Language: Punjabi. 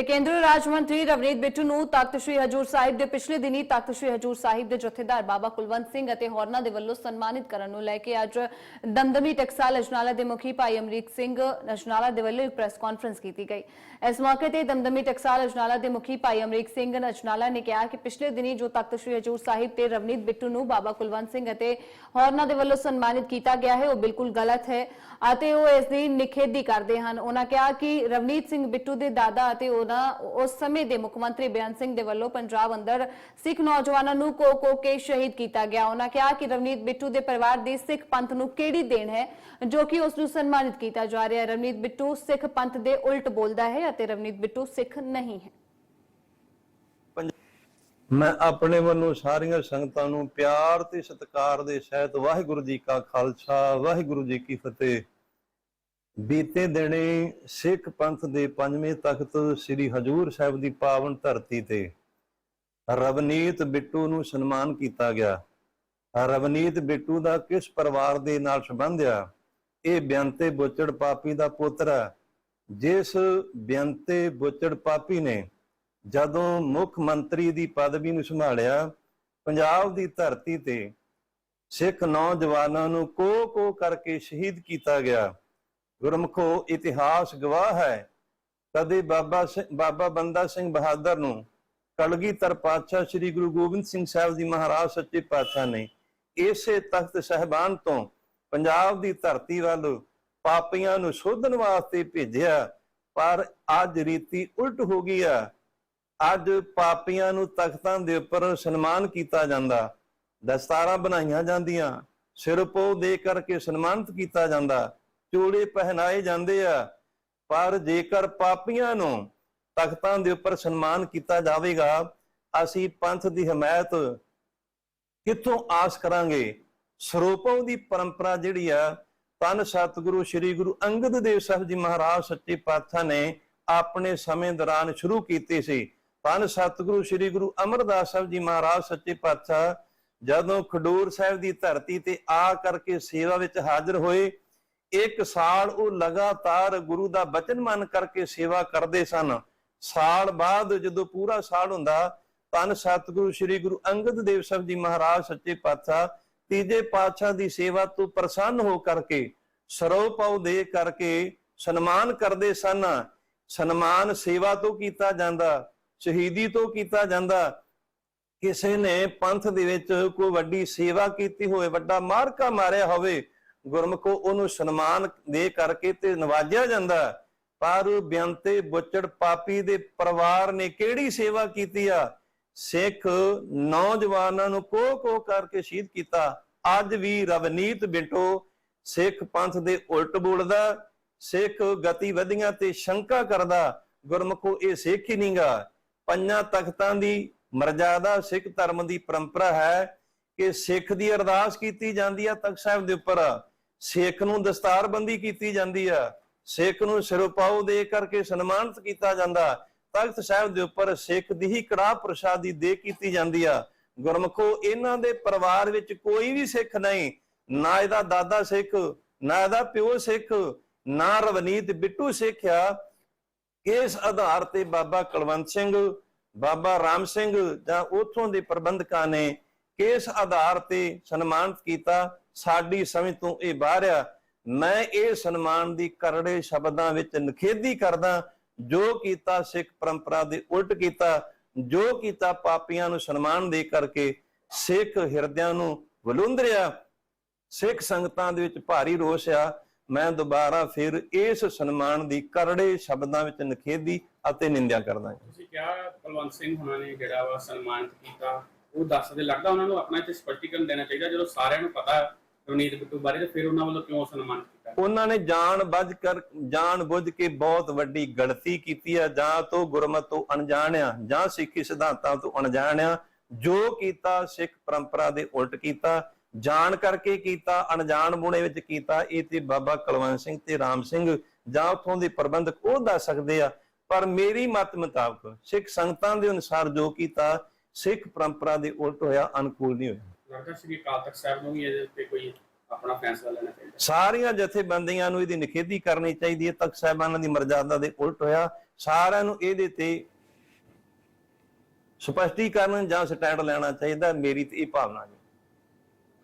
ਤੇ ਕੇਂਦਰੀ ਰਾਜ ਮੰਤਰੀ ਰਵਨੀਤ ਬਿੱਟੂ ਨੂੰ ਤਖਤ ਸ੍ਰੀ ਹਜੂਰ ਸਾਹਿਬ ਦੇ ਪਿਛਲੇ ਦਿਨੀ ਤਖਤ ਸ੍ਰੀ ਹਜੂਰ ਸਾਹਿਬ ਦੇ ਜਥੇਦਾਰ ਬਾਬਾ ਕੁਲਵੰਤ ਸਿੰਘ ਅਤੇ ਹੋਰਨਾਂ ਦੇ ਵੱਲੋਂ ਸਨਮਾਨਿਤ ਕਰਨ ਨੂੰ ਲੈ ਕੇ ਅੱਜ ਦਮਦਮੀ ਟਕਸਾਲ ਅਜਨਾਲਾ ਦੇ ਮੁਖੀ ਭਾਈ ਅਮਰੀਕ ਸਿੰਘ ਅਜਨਾਲਾ ਦੇ ਵੱਲੋਂ ਇੱਕ ਪ੍ਰੈਸ ਕਾਨਫਰੰਸ ਕੀਤੀ ਗਈ। ਇਸ ਮੌਕੇ ਤੇ ਦਮਦਮੀ ਟਕਸਾਲ ਅਜਨਾਲਾ ਦੇ ਮੁਖੀ ਭਾਈ ਅਮਰੀਕ ਸਿੰਘ ਅਜਨਾਲਾ ਨੇ ਕਿਹਾ ਕਿ ਪਿਛਲੇ ਦਿਨੀ ਜੋ ਤਖਤ ਸ੍ਰੀ ਹਜੂਰ ਸਾਹਿਬ ਤੇ ਰਵਨੀਤ ਬਿੱਟੂ ਨੂੰ ਬਾਬਾ ਕੁਲਵੰਤ ਸਿੰਘ ਅਤੇ ਹੋਰਨਾਂ ਦੇ ਵੱਲੋਂ ਸਨਮਾਨਿਤ ਕੀਤਾ ਗਿਆ ਹੈ, ਉਹ ਬਿਲਕੁਲ ਗਲਤ ਹੈ ਅਤੇ ਉਹ ਇਸ ਦੀ ਨਿਖੇਧੀ ਕਰਦੇ ਹਨ। ਉਹਨਾਂ ਕਿਹਾ ਕਿ ਰਵਨੀਤ ਸਿੰਘ ਬਿੱਟੂ ਦੇ ਦਾਦਾ ਅਤੇ ਉਹਨਾਂ ਉਸ ਸਮੇਂ ਦੇ ਮੁੱਖ ਮੰਤਰੀ ਬਿਆਨ ਸਿੰਘ ਦੇ ਵੱਲੋਂ ਪੰਜਾਬ ਅੰਦਰ ਸਿੱਖ ਨੌਜਵਾਨਾਂ ਨੂੰ ਕੋ ਕੋ ਕੇ ਸ਼ਹੀਦ ਕੀਤਾ ਗਿਆ। ਉਹਨਾਂ ਕਿਹਾ ਕਿ ਰਵਨੀਤ ਬਿੱਟੂ ਦੇ ਪਰਿਵਾਰ ਦੀ ਸਿੱਖ ਪੰਥ ਨੂੰ ਕਿਹੜੀ ਦੇਣ ਹੈ, ਜੋ ਕਿ ਉਸ ਨੂੰ ਸਨਮਾਨਿਤ ਕੀਤਾ ਜਾ ਰਿਹਾ ਹੈ। ਰਵਨੀਤ ਬਿੱਟੂ ਸਿੱਖ ਪੰਥ ਦੇ ਉਲਟ ਬੋਲਦਾ ਹੈ ਅਤੇ ਰਵਨੀਤ ਬਿੱਟੂ ਸਿੱਖ ਨਹੀਂ ਹੈ। ਮੈਂ ਆਪਣੇ ਵੱਲੋਂ ਸਾਰੀਆਂ ਸੰਗਤਾਂ ਨੂੰ ਪਿਆਰ ਤੇ ਸਤਿਕਾਰ ਦੇ ਸਹਿਤ ਵਾਹਿਗੁਰੂ ਜੀ ਕਾ ਖਾਲਸਾ, ਵਾਹਿਗੁਰੂ ਜੀ ਕੀ ਫਤਿਹ। ਬੀਤੇ ਦਿਨੇ ਸਿੱਖ ਪੰਥ ਦੇ ਪੰਜਵੇਂ ਤਖਤ ਸ੍ਰੀ ਹਜੂਰ ਸਾਹਿਬ ਦੀ ਪਾਵਨ ਧਰਤੀ ਤੇ ਰਵਨੀਤ ਬਿੱਟੂ ਨੂੰ ਸਨਮਾਨ ਕੀਤਾ ਗਿਆ। ਰਵਨੀਤ ਬਿੱਟੂ ਦਾ ਕਿਸ ਪਰਿਵਾਰ ਦੇ ਨਾਲ ਸੰਬੰਧ ਆ? ਇਹ ਬਿਆੰਤੇ ਬੋਚੜ ਪਾਪੀ ਦਾ ਪੁੱਤਰ ਆ। ਜਿਸ ਬਿਆੰਤੇ ਬੋਚੜ ਪਾਪੀ ਨੇ ਜਦੋਂ ਮੁੱਖ ਮੰਤਰੀ ਦੀ ਪਦਵੀ ਨੂੰ ਸੰਭਾਲਿਆ, ਪੰਜਾਬ ਦੀ ਧਰਤੀ ਤੇ ਸਿੱਖ ਨੌਜਵਾਨਾਂ ਨੂੰ ਕੋ ਕੋ ਕਰਕੇ ਸ਼ਹੀਦ ਕੀਤਾ ਗਿਆ। ਗੁਰਮਖੋ ਇਤਿਹਾਸ ਗਵਾਹ ਹੈ ਕਦੇ ਬਾਬਾ ਬਾਬਾ ਬੰਦਾ ਸਿੰਘ ਬਹਾਦਰ ਨੂੰ ਕਲਗੀਧਰ ਪਾਤਸ਼ਾਹ ਸ੍ਰੀ ਗੁਰੂ ਗੋਬਿੰਦ ਸਿੰਘ ਸਾਹਿਬ ਜੀ ਮਹਾਰਾਜ ਸੱਚੇ ਪਾਤਸ਼ਾਹ ਨੇ ਇਸੇ ਤਖਤ ਸਹਿਬਾਨ ਤੋਂ ਪੰਜਾਬ ਦੀ ਧਰਤੀ ਵੱਲ ਪਾਪੀਆਂ ਨੂੰ ਸੋਧਣ ਵਾਸਤੇ ਭੇਜਿਆ, ਪਰ ਅੱਜ ਰੀਤੀ ਉਲਟ ਹੋ ਗਈ ਆ। ਅੱਜ ਪਾਪੀਆਂ ਨੂੰ ਤਖਤਾਂ ਦੇ ਉੱਪਰ ਸਨਮਾਨ ਕੀਤਾ ਜਾਂਦਾ, ਦਸਤਾਰਾਂ ਬਣਾਈਆਂ ਜਾਂਦੀਆਂ ਸਿਰ ਪੋ ਦੇ ਕਰਕੇ ਸਨਮਾਨਿਤ ਕੀਤਾ ਜਾਂਦਾ। ਚੋੜੇ ਪਹਿਨਾਏ ਜਾਂਦੇ ਆ। ਪਰ ਜੇਕਰ ਪਾਪੀਆਂ ਨੂੰ ਤਖਤਾਂ ਦੇ ਉੱਪਰ ਸਨਮਾਨ ਕੀਤਾ ਜਾਵੇਗਾ, ਅਸੀਂ ਪੰਥ ਦੀ ਹਮਾਇਤ ਕਿੱਥੋਂ ਆਸ ਕਰਾਂਗੇ? ਸਰੂਪੋਂ ਦੀ ਪਰੰਪਰਾ ਜਿਹੜੀ ਆ, ਤਨ ਸਤਿਗੁਰੂ ਸ੍ਰੀ ਗੁਰੂ ਅੰਗਦ ਦੇਵ ਸਾਹਿਬ ਜੀ ਮਹਾਰਾਜ ਸੱਚੇ ਪਾਤਸ਼ਾਹ ਨੇ ਆਪਣੇ ਸਮੇਂ ਦੌਰਾਨ ਸ਼ੁਰੂ ਕੀਤੀ ਸੀ। ਤਨ ਸਤਿਗੁਰੂ ਸ੍ਰੀ ਗੁਰੂ ਅਮਰਦਾਸ ਸਾਹਿਬ ਜੀ ਮਹਾਰਾਜ ਸੱਚੇ ਪਾਤਸ਼ਾਹ ਜਦੋਂ ਖਡੂਰ ਸਾਹਿਬ ਦੀ ਧਰਤੀ ਤੇ ਆ ਕਰਕੇ ਸੇਵਾ ਵਿੱਚ ਹਾਜ਼ਰ ਹੋਏ ਇੱਕ ਸਾਲ ਉਹ ਲਗਾਤਾਰ ਗੁਰੂ ਦਾ ਬਚਨ ਮੰਨ ਕਰਕੇ ਸੇਵਾ ਕਰਦੇ ਸਨ। ਸਾਲ ਬਾਅਦ ਜਦੋਂ ਪੂਰਾ ਸਾਲ ਹੁੰਦਾ ਤਨ ਸਤਿਗੁਰੂ ਸ੍ਰੀ ਗੁਰੂ ਅੰਗਦ ਦੇਵ ਸਾਹਿਬ ਜੀ ਮਹਾਰਾਜ ਸੱਚੇ ਪਾਤਸ਼ਾਹ ਤੀਜੇ ਪਾਤਸ਼ਾਹ ਦੀ ਸੇਵਾ ਤੋਂ ਪ੍ਰਸੰਨ ਹੋ ਕਰਕੇ ਸਰੋਪਾਉ ਪਾਉ ਦੇ ਕਰਕੇ ਸਨਮਾਨ ਕਰਦੇ ਸਨ। ਸਨਮਾਨ ਸੇਵਾ ਤੋਂ ਕੀਤਾ ਜਾਂਦਾ, ਸ਼ਹੀਦੀ ਤੋਂ ਕੀਤਾ ਜਾਂਦਾ। ਕਿਸੇ ਨੇ ਪੰਥ ਦੇ ਵਿੱਚ ਕੋਈ ਵੱਡੀ ਸੇਵਾ ਕੀਤੀ ਹੋਵੇ, ਵੱਡਾ ਮਾਰਕਾ ਮਾਰਿਆ ਹੋਵੇ ਗੁਰਮਖੋ ਉਹਨੂੰ ਸਨਮਾਨ ਦੇ ਕਰਕੇ ਤੇ ਨਵਾਜਿਆ ਜਾਂਦਾ ਪਰ ਬਿਆੰਤੇ ਬੁੱਚੜ ਪਾਪੀ ਦੇ ਪਰਿਵਾਰ ਨੇ ਕਿਹੜੀ ਸੇਵਾ ਕੀਤੀ ਆ? ਸਿੱਖ ਨੌਜਵਾਨਾਂ ਨੂੰ ਕੋ ਕੋ ਕਰਕੇ ਸ਼ਹੀਦ ਕੀਤਾ। ਅੱਜ ਵੀ ਰਵਨੀਤ ਬਿੰਟੋ ਸਿੱਖ ਪੰਥ ਦੇ ਉਲਟ ਬੋਲਦਾ ਸਿੱਖ ਗਤੀਵਿਧੀਆਂ ਤੇ ਸ਼ੰਕਾ ਕਰਦਾ ਗੁਰਮਖੋ ਇਹ ਸਿੱਖ ਹੀ ਨਹੀਂਗਾ ਪੰਜਾਂ ਤਖਤਾਂ ਦੀ ਮਰਜ਼ਾਦਾ ਸਿੱਖ ਧਰਮ ਦੀ ਪਰੰਪਰਾ ਹੈ ਕਿ ਸਿੱਖ ਦੀ ਅਰਦਾਸ ਕੀਤੀ ਜਾਂਦੀ ਆ ਤਖਤ ਸਾਹਿਬ ਦੇ ਉੱਪਰ। ਸਿੱਖ ਨੂੰ ਦਸਤਾਰਬੰਦੀ ਕੀਤੀ ਜਾਂਦੀ ਆ। ਸਿੱਖ ਨੂੰ ਸਿਰੋਪਾਉ ਦੇ ਕਰਕੇ ਸਨਮਾਨਿਤ ਕੀਤਾ ਜਾਂਦਾ। ਤਖਤ ਸਾਹਿਬ ਦੇ ਉੱਪਰ ਸਿੱਖ ਦੀ ਹੀ ਕੜਾਹ ਪ੍ਰਸ਼ਾਦੀ ਦੇ ਕੀਤੀ ਜਾਂਦੀ ਆ। ਗੁਰਮਖੋ, ਇਹਨਾਂ ਦੇ ਪਰਿਵਾਰ ਵਿੱਚ ਕੋਈ ਵੀ ਸਿੱਖ ਨਹੀਂ। ਨਾ ਇਹਦਾ ਦਾਦਾ ਸਿੱਖ, ਨਾ ਇਹਦਾ ਪਿਓ ਸਿੱਖ, ਨਾ ਰਵਨੀਤ ਬਿੱਟੂ ਸਿੱਖ ਆ। ਇਸ ਆਧਾਰ ਤੇ ਬਾਬਾ ਕੁਲਵੰਤ ਸਿੰਘ, ਬਾਬਾ ਰਾਮ ਸਿੰਘ ਜਾਂ ਉਥੋਂ ਦੇ ਪ੍ਰਬੰਧਕਾਂ ਨੇ ਕਿਸ ਆਧਾਰ ਤੇ ਸਨਮਾਨਿਤ ਕੀਤਾ। ਸਾਡੀ ਸਮਝ ਤੋਂ ਇਹ ਬਾਹਰ ਆ, ਮੈਂ ਇਹ ਸਨਮਾਨ ਦੀ ਕਰੜੇ ਸ਼ਬਦਾਂ ਵਿੱਚ ਨਖੇਦੀ ਕਰਦਾ, ਜੋ ਕੀਤਾ ਸਿੱਖ ਪਰੰਪਰਾ ਦੇ ਉਲਟ ਕੀਤਾ, ਜੋ ਕੀਤਾ ਪਾਪੀਆਂ ਨੂੰ ਸਨਮਾਨ ਦੇ ਕਰਕੇ ਸਿੱਖ ਹਿਰਦਿਆਂ ਨੂੰ ਵਲੁੰਦਰਿਆ ਸਿੱਖ ਸੰਗਤਾਂ ਦੇ ਵਿੱਚ ਭਾਰੀ ਰੋਸ ਆ, ਮੈਂ ਦੁਬਾਰਾ ਫਿਰ ਇਸ ਸਨਮਾਨ ਦੀ ਕਰੜੇ ਸ਼ਬਦਾਂ ਵਿੱਚ ਨਖੇਦੀ ਅਤੇ ਨਿੰਦਿਆ ਕਰਦਾ ਹਾਂ। ਤੁਸੀਂ ਕਿਹਾ ਕੁਲਵੰਤ ਸਿੰਘ ਹੁਣਾਂ ਨੇ ਜਿਹੜਾ ਵਾ ਸਨਮਾਨਿਤ ਕੀਤਾ, ਉਹ ਦੱਸਦੇ ਲੱਗਦਾ ਉਹਨਾਂ ਨੂੰ ਆਪਣਾ ਇੱਥੇ ਸਪਸ਼ਟੀਕਰਨ ਦੇਣਾ ਚਾਹੀਦਾ, ਜਦੋਂ ਸਾਰਿਆਂ ਨੂੰ ਪਤਾ ਰਵਨੀਤ ਬਿੱਟੂ ਬਾਰੇ ਤੇ ਫਿਰ ਉਹਨਾਂ ਵੱਲੋਂ ਕਿਉਂ ਸਨਮਾਨਿਤ ਕੀਤਾ? ਉਹਨਾਂ ਨੇ ਜਾਣ ਬੁੱਝ ਕਰ, ਜਾਣ ਬੁੱਝ ਕੇ ਬਹੁਤ ਵੱਡੀ ਗਲਤੀ ਕੀਤੀ ਆ, ਜਾਂ ਤੋਂ ਗੁਰਮਤ ਤੋਂ ਅਣਜਾਣ ਆ ਜਾਂ ਸਿੱਖੀ ਸਿਧਾਂਤਾਂ ਤੋਂ ਅਣਜਾਣ ਆ ਜੋ ਕੀਤਾ, ਸਿੱਖ ਪਰੰਪਰਾ ਦੇ ਉਲਟ ਕੀਤਾ, ਜਾਣ ਕਰਕੇ ਕੀਤਾ, ਅਣਜਾਣ ਬੁਣੇ ਵਿੱਚ ਕੀਤਾ, ਇਹ ਤੇ ਬਾਬਾ ਕੁਲਵੰਤ ਸਿੰਘ ਤੇ ਰਾਮ ਸਿੰਘ ਜਾਂ ਉਥੋਂ ਦੇ ਪ੍ਰਬੰਧਕ ਉਹ ਦੱਸ ਸਕਦੇ ਆ। ਪਰ ਮੇਰੀ ਮਤ ਮੁਤਾਬਕ ਸਿੱਖ ਸੰਗਤਾਂ ਦੇ ਅਨੁਸਾਰ ਜੋ ਕੀਤਾ, ਸਿੱਖ ਪਰੰਪਰਾ ਦੇ ਉਲਟ ਹੋਇਆ, ਅਨੁਕੂਲ ਨਹੀਂ ਹੋਇਆ। ਲੱਗਦਾ ਸੀ ਅਕਾਲ ਤਖਤ ਸਾਹਿਬ ਨੂੰ ਵੀ ਇਹਦੇ ਉੱਤੇ ਕੋਈ ਆਪਣਾ ਫੈਸਲਾ ਲੈਣਾ ਚਾਹੀਦਾ। ਸਾਰੀਆਂ ਜਥੇਬੰਦੀਆਂ ਨੂੰ ਇਹਦੀ ਨਿਖੇਧੀ ਕਰਨੀ ਚਾਹੀਦੀ ਹੈ। ਤਖਤ ਸਾਹਿਬਾਨਾਂ ਦੀ ਮਰਜ਼ਾਦਾ ਦੇ ਉਲਟ ਹੋਇਆ। ਸਾਰਿਆਂ ਨੂੰ ਇਹਦੇ ਤੇ ਸਪਸ਼ਟੀਕਰਨ ਜਾਂ ਸਟੈਂਡ ਲੈਣਾ ਚਾਹੀਦਾ। ਮੇਰੀ ਤੇ ਇਹ ਭਾਵਨਾ ਜੀ।